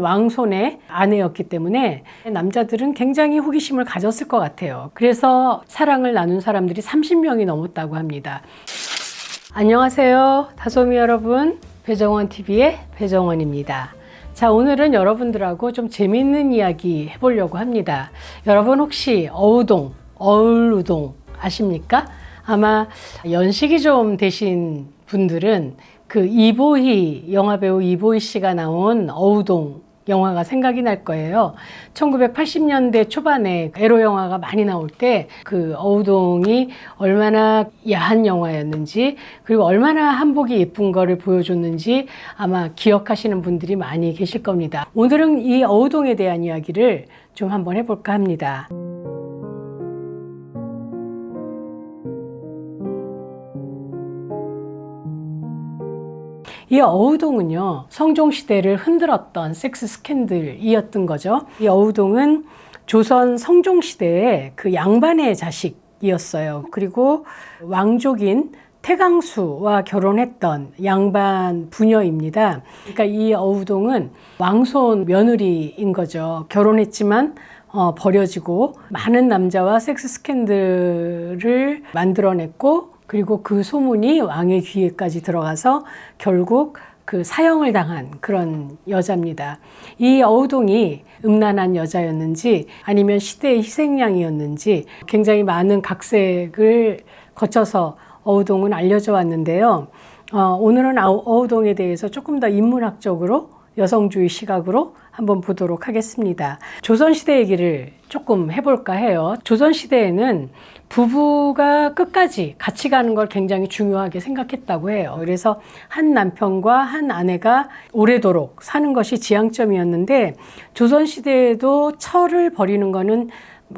왕손의 아내였기 때문에 남자들은 굉장히 호기심을 가졌을 것 같아요. 그래서 사랑을 나눈 사람들이 30명이 넘었다고 합니다. 안녕하세요. 다솜이 여러분. 배정원 TV의 배정원입니다. 자, 오늘은 여러분들하고 좀 재밌는 이야기 해보려고 합니다. 여러분 혹시 어우동, 어울우동 아십니까? 아마 연식이 좀 되신 분들은 그 이보희, 영화배우 이보희 씨가 나온 어우동 영화가 생각이 날 거예요. 1980년대 초반에 에로 영화가 많이 나올 때 그 어우동이 얼마나 야한 영화였는지 그리고 얼마나 한복이 예쁜 거를 보여줬는지 아마 기억하시는 분들이 많이 계실 겁니다. 오늘은 이 어우동에 대한 이야기를 좀 한번 해볼까 합니다. 이 어우동은요, 성종시대를 흔들었던 섹스 스캔들이었던 거죠. 이 어우동은 조선 성종시대의 그 양반의 자식이었어요. 그리고 왕족인 태강수와 결혼했던 양반 부녀입니다. 그러니까 이 어우동은 왕손 며느리인 거죠. 결혼했지만 어, 버려지고 많은 남자와 섹스 스캔들을 만들어냈고 그리고 그 소문이 왕의 귀에까지 들어가서 결국 그 사형을 당한 그런 여자입니다. 이 어우동이 음란한 여자였는지 아니면 시대의 희생양이었는지 굉장히 많은 각색을 거쳐서 어우동은 알려져 왔는데요. 어, 오늘은 어우동에 대해서 조금 더 인문학적으로 여성주의 시각으로 한번 보도록 하겠습니다. 조선시대 얘기를 조금 해볼까 해요. 조선시대에는 부부가 끝까지 같이 가는 걸 굉장히 중요하게 생각했다고 해요. 그래서 한 남편과 한 아내가 오래도록 사는 것이 지향점이었는데 조선시대에도 철을 버리는 거는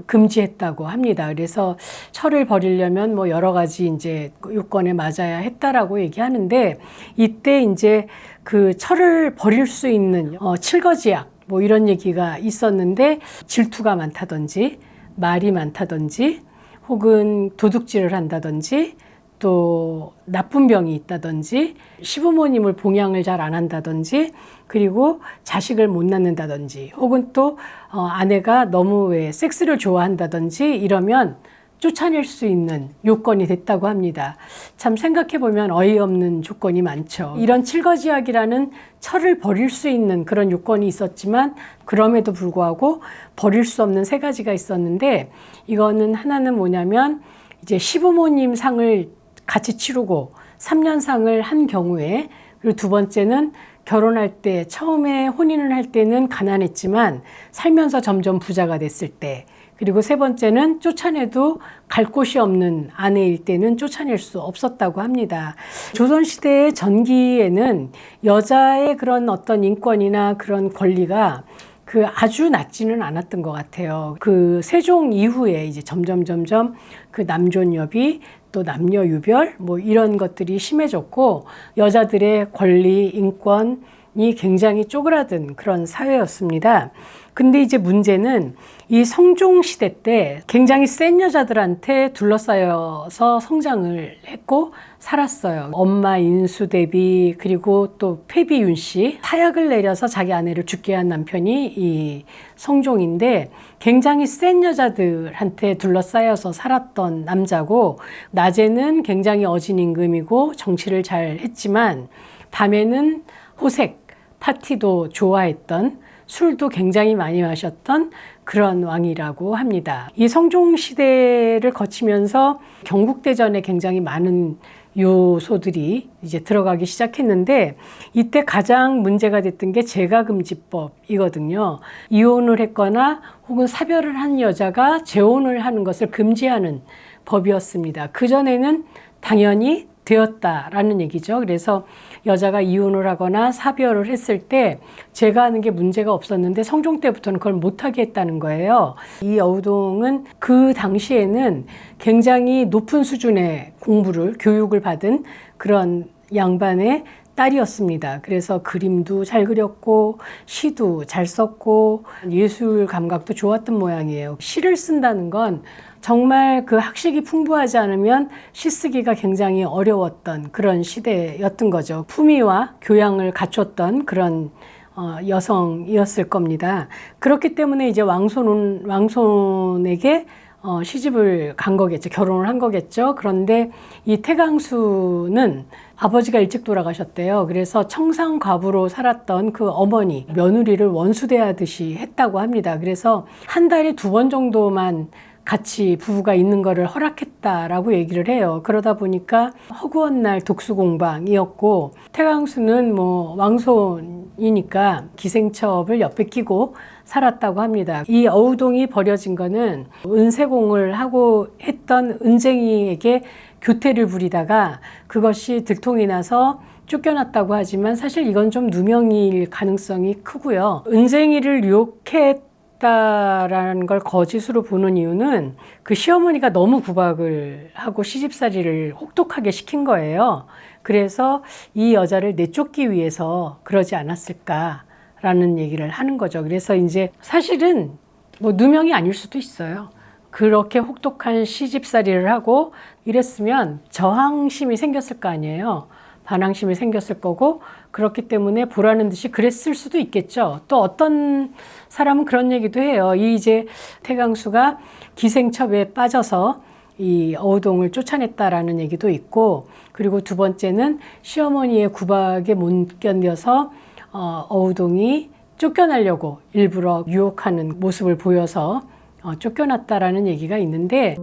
금지했다고 합니다. 그래서 철을 버리려면 뭐 여러 가지 이제 요건에 맞아야 했다라고 얘기하는데 이때 이제 그 철을 버릴 수 있는 어, 칠거지약 뭐 이런 얘기가 있었는데 질투가 많다든지 말이 많다든지 혹은 도둑질을 한다든지 또 나쁜 병이 있다든지 시부모님을 봉양을 잘 안 한다든지 그리고 자식을 못 낳는다든지 혹은 또 어, 아내가 너무 왜 섹스를 좋아한다든지 이러면 쫓아낼 수 있는 요건이 됐다고 합니다. 참 생각해보면 어이없는 조건이 많죠. 이런 칠거지약이라는 철을 버릴 수 있는 그런 요건이 있었지만 그럼에도 불구하고 버릴 수 없는 세 가지가 있었는데 이거는 하나는 뭐냐면 이제 시부모님 상을 같이 치르고 3년 상을 한 경우에 그리고 두 번째는 결혼할 때 처음에 혼인을 할 때는 가난했지만 살면서 점점 부자가 됐을 때 그리고 세 번째는 쫓아내도 갈 곳이 없는 아내일 때는 쫓아낼 수 없었다고 합니다. 조선시대의 전기에는 여자의 그런 어떤 인권이나 그런 권리가 그 아주 낮지는 않았던 것 같아요. 그 세종 이후에 이제 점점 점점 그 남존여비 또 남녀 유별 뭐 이런 것들이 심해졌고 여자들의 권리 인권이 굉장히 쪼그라든 그런 사회였습니다. 근데 이제 문제는 이 성종 시대 때 굉장히 센 여자들한테 둘러싸여서 성장을 했고 살았어요. 엄마 인수 대비 그리고 또 폐비윤 씨 타약을 내려서 자기 아내를 죽게 한 남편이 이 성종인데 굉장히 센 여자들한테 둘러싸여서 살았던 남자고 낮에는 굉장히 어진 임금이고 정치를 잘 했지만 밤에는 호색 파티도 좋아했던 술도 굉장히 많이 마셨던 그런 왕이라고 합니다. 이 성종 시대를 거치면서 경국대전에 굉장히 많은 요소들이 이제 들어가기 시작했는데 이때 가장 문제가 됐던 게 재가금지법이거든요. 이혼을 했거나 혹은 사별을 한 여자가 재혼을 하는 것을 금지하는 법이었습니다. 그전에는 당연히 되었다라는 얘기죠. 그래서 여자가 이혼을 하거나 사별을 했을 때 제가 하는 게 문제가 없었는데 성종 때부터는 그걸 못하게 했다는 거예요. 이 여우동은 그 당시에는 굉장히 높은 수준의 공부를, 교육을 받은 그런 양반의 딸이었습니다. 그래서 그림도 잘 그렸고 시도 잘 썼고 예술 감각도 좋았던 모양이에요. 시를 쓴다는 건 정말 그 학식이 풍부하지 않으면 시 쓰기가 굉장히 어려웠던 그런 시대였던 거죠. 품위와 교양을 갖췄던 그런 어, 여성이었을 겁니다. 그렇기 때문에 이제 왕손은 왕손에게 어, 시집을 간 거겠죠. 결혼을 한 거겠죠. 그런데 이 태강수는 아버지가 일찍 돌아가셨대요. 그래서 청상과부로 살았던 그 어머니, 며느리를 원수대하듯이 했다고 합니다. 그래서 한 달에 두 번 정도만 같이 부부가 있는 거를 허락했다라고 얘기를 해요. 그러다 보니까 허구한 날 독수 공방이었고 태강수는 뭐 왕손이니까 기생첩을 옆에 끼고 살았다고 합니다. 이 어우동이 버려진 거는 은세공을 하고 했던 은쟁이에게 교태를 부리다가 그것이 들통이 나서 쫓겨났다고 하지만 사실 이건 좀 누명일 가능성이 크고요. 은쟁이를 유혹했 다라는 걸 거짓으로 보는 이유는 그 시어머니가 너무 구박을 하고 시집살이를 혹독하게 시킨 거예요. 그래서 이 여자를 내쫓기 위해서 그러지 않았을까라는 얘기를 하는 거죠. 그래서 이제 사실은 뭐 누명이 아닐 수도 있어요. 그렇게 혹독한 시집살이를 하고 이랬으면 저항심이 생겼을 거 아니에요. 반항심이 생겼을 거고 그렇기 때문에 보라는 듯이 그랬을 수도 있겠죠. 또 어떤 사람은 그런 얘기도 해요. 이 이제 태강수가 기생첩에 빠져서 이 어우동을 쫓아냈다라는 얘기도 있고 그리고 두 번째는 시어머니의 구박에 못 견뎌서 어, 어우동이 쫓겨나려고 일부러 유혹하는 모습을 보여서 어, 쫓겨났다라는 얘기가 있는데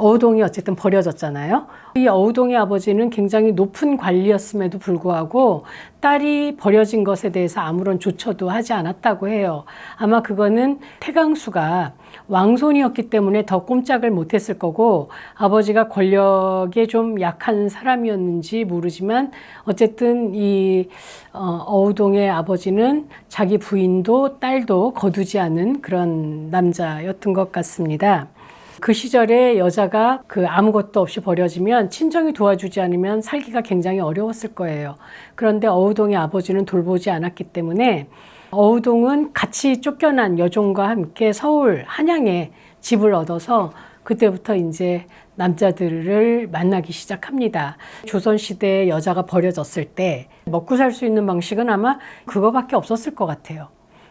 어우동이 어쨌든 버려졌잖아요. 이 어우동의 아버지는 굉장히 높은 관리였음에도 불구하고 딸이 버려진 것에 대해서 아무런 조처도 하지 않았다고 해요. 아마 그거는 태강수가 왕손이었기 때문에 더 꼼짝을 못했을 거고 아버지가 권력에 좀 약한 사람이었는지 모르지만 어쨌든 이 어, 어우동의 아버지는 자기 부인도 딸도 거두지 않은 그런 남자였던 것 같습니다. 그 시절에 여자가 그 아무것도 없이 버려지면 친정이 도와주지 않으면 살기가 굉장히 어려웠을 거예요. 그런데 어우동의 아버지는 돌보지 않았기 때문에 어우동은 같이 쫓겨난 여종과 함께 서울 한양에 집을 얻어서 그때부터 이제 남자들을 만나기 시작합니다. 조선시대에 여자가 버려졌을 때 먹고 살 수 있는 방식은 아마 그거밖에 없었을 것 같아요.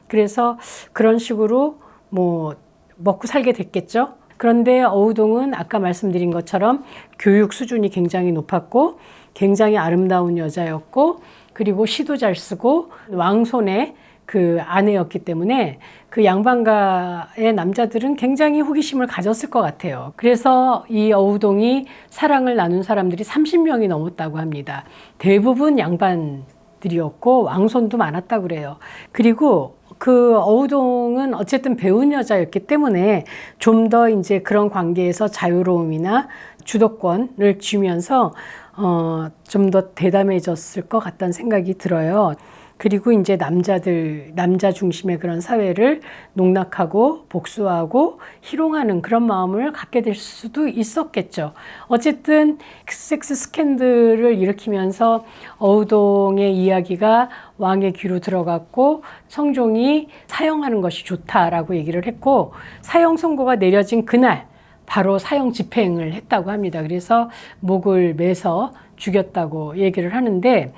그래서 그런 식으로 뭐 먹고 살게 됐겠죠. 그런데 어우동은 아까 말씀드린 것처럼 교육 수준이 굉장히 높았고 굉장히 아름다운 여자였고 그리고 시도 잘 쓰고 왕손의 그 아내였기 때문에 그 양반가의 남자들은 굉장히 호기심을 가졌을 것 같아요. 그래서 이 어우동이 사랑을 나눈 사람들이 30명이 넘었다고 합니다. 대부분 양반 들이었고 왕손도 많았다고 그래요. 그리고 그 어우동은 어쨌든 배운 여자였기 때문에 좀 더 이제 그런 관계에서 자유로움이나 주도권을 쥐면서 어, 좀 더 대담해졌을 것 같다는 생각이 들어요. 그리고 이제 남자들, 남자 중심의 그런 사회를 농락하고 복수하고 희롱하는 그런 마음을 갖게 될 수도 있었겠죠. 어쨌든 섹스 스캔들을 일으키면서 어우동의 이야기가 왕의 귀로 들어갔고 성종이 사형하는 것이 좋다라고 얘기를 했고 사형 선고가 내려진 그날 바로 사형 집행을 했다고 합니다. 그래서 목을 매서 죽였다고 얘기를 하는데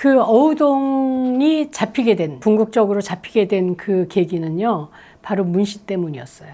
그 어우동이 잡히게 된, 궁극적으로 잡히게 된 그 계기는요, 바로 문씨 때문이었어요.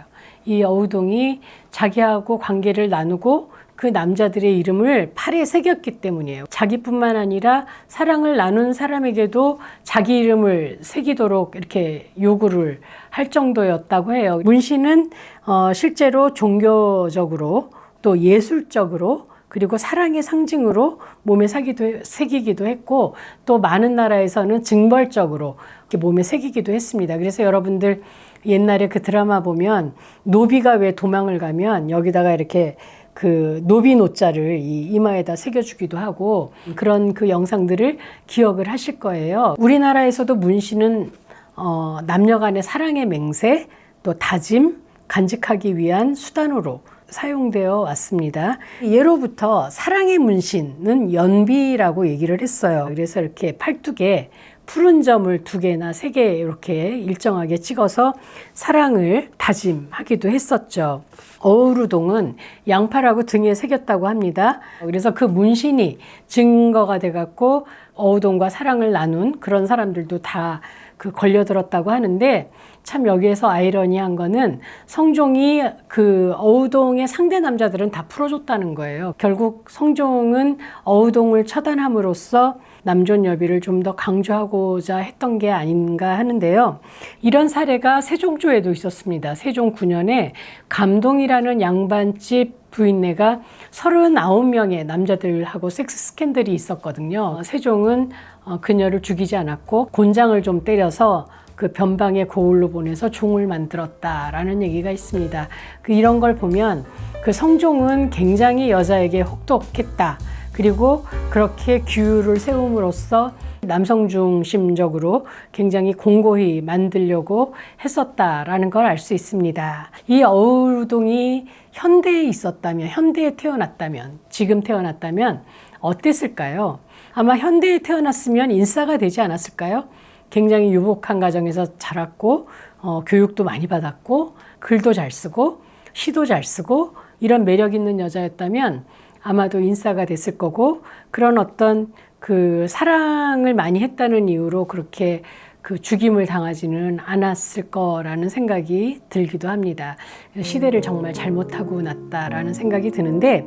이 어우동이 자기하고 관계를 나누고 그 남자들의 이름을 팔에 새겼기 때문이에요. 자기뿐만 아니라 사랑을 나눈 사람에게도 자기 이름을 새기도록 이렇게 요구를 할 정도였다고 해요. 문씨는 어, 실제로 종교적으로 또 예술적으로 그리고 사랑의 상징으로 몸에 사기도, 새기기도 했고 또 많은 나라에서는 징벌적으로 이렇게 몸에 새기기도 했습니다. 그래서 여러분들 옛날에 그 드라마 보면 노비가 왜 도망을 가면 여기다가 이렇게 그 노비 노자를 이 이마에다 새겨주기도 하고 그런 그 영상들을 기억을 하실 거예요. 우리나라에서도 문신은 어, 남녀 간의 사랑의 맹세 또 다짐 간직하기 위한 수단으로 사용되어 왔습니다. 예로부터 사랑의 문신은 연비라고 얘기를 했어요. 그래서 이렇게 팔뚝에 푸른 점을 두 개나 세 개 이렇게 일정하게 찍어서 사랑을 다짐하기도 했었죠. 어우루동은 양팔하고 등에 새겼다고 합니다. 그래서 그 문신이 증거가 돼갖고 어우동과 사랑을 나눈 그런 사람들도 다 그 걸려들었다고 하는데 참 여기에서 아이러니한 거는 성종이 그 어우동의 상대 남자들은 다 풀어줬다는 거예요. 결국 성종은 어우동을 처단함으로써 남존 여비를 좀 더 강조하고자 했던 게 아닌가 하는데요. 이런 사례가 세종조에도 있었습니다. 세종 9년에 감동이라는 양반집 부인네가 39명의 남자들하고 섹스 스캔들이 있었거든요. 세종은 어, 그녀를 죽이지 않았고 곤장을 좀 때려서 그 변방에 고을로 보내서 종을 만들었다라는 얘기가 있습니다. 그 이런 걸 보면 그 성종은 굉장히 여자에게 혹독했다. 그리고 그렇게 규율을 세움으로써 남성 중심적으로 굉장히 공고히 만들려고 했었다라는 걸 알 수 있습니다. 이 어우동이 현대에 있었다면, 현대에 태어났다면, 지금 태어났다면 어땠을까요? 아마 현대에 태어났으면 인싸가 되지 않았을까요? 굉장히 유복한 가정에서 자랐고, 어, 교육도 많이 받았고, 글도 잘 쓰고, 시도 잘 쓰고, 이런 매력 있는 여자였다면 아마도 인싸가 됐을 거고, 그런 어떤 그 사랑을 많이 했다는 이유로 그렇게 그 죽임을 당하지는 않았을 거라는 생각이 들기도 합니다. 시대를 정말 잘못하고 났다라는 생각이 드는데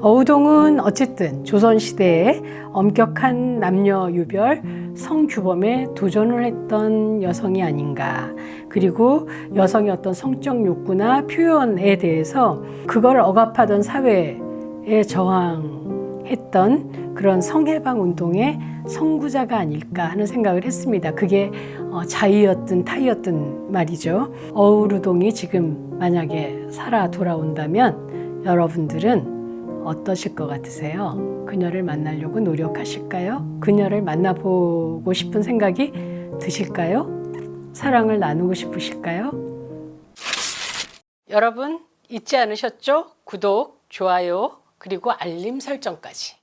어우동은 어쨌든 조선 시대에 엄격한 남녀 유별 성규범에 도전을 했던 여성이 아닌가. 그리고 여성의 어떤 성적 욕구나 표현에 대해서 그걸 억압하던 사회에 저항했던 그런 성해방 운동의 선구자가 아닐까 하는 생각을 했습니다. 그게 어, 자의였든 타의였든 말이죠. 어우루동이 지금 만약에 살아 돌아온다면 여러분들은 어떠실 것 같으세요? 그녀를 만나려고 노력하실까요? 그녀를 만나보고 싶은 생각이 드실까요? 사랑을 나누고 싶으실까요? 여러분 잊지 않으셨죠? 구독, 좋아요, 그리고 알림 설정까지.